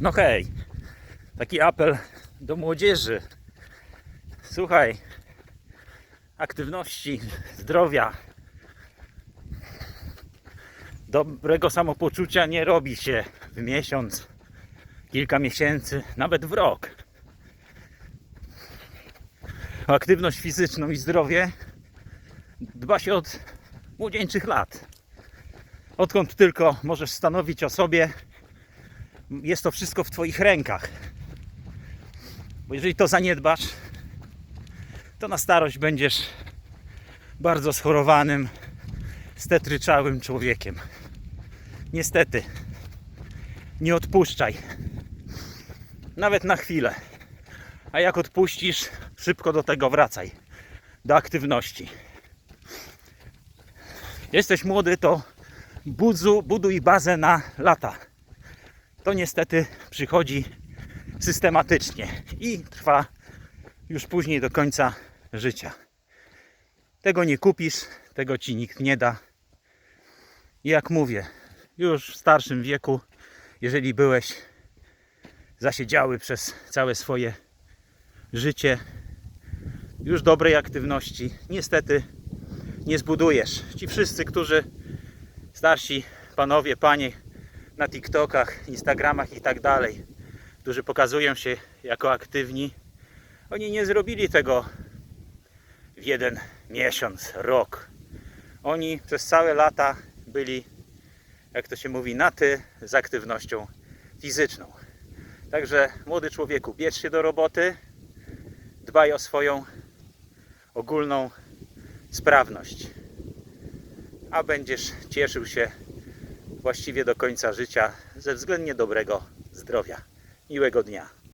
No hej, taki apel do młodzieży. Słuchaj, aktywności, zdrowia, dobrego samopoczucia nie robi się w miesiąc, kilka miesięcy, nawet w rok. Aktywność fizyczną i zdrowie dba się od młodzieńczych lat. Odkąd tylko możesz stanowić o sobie, jest to wszystko w Twoich rękach. Bo jeżeli to zaniedbasz, to na starość będziesz bardzo schorowanym, stetryczałym człowiekiem. Niestety, nie odpuszczaj. Nawet na chwilę. A jak odpuścisz, szybko do tego wracaj. Do aktywności. Jesteś młody, to budzu, buduj bazę na lata. To niestety przychodzi systematycznie i trwa już później do końca życia. Tego nie kupisz, tego ci nikt nie da. Jak mówię, już w starszym wieku, jeżeli byłeś zasiedziały przez całe swoje życie, już dobrej aktywności, niestety nie zbudujesz. Ci wszyscy, którzy starsi panowie, panie na TikTokach, Instagramach i tak dalej, którzy pokazują się jako aktywni, oni nie zrobili tego w jeden miesiąc, rok. Oni przez całe lata byli, jak to się mówi, na ty z aktywnością fizyczną. Także młody człowieku, bierz się do roboty, dbaj o swoją ogólną sprawność, a będziesz cieszył się właściwie do końca życia ze względnie dobrego zdrowia. Miłego dnia.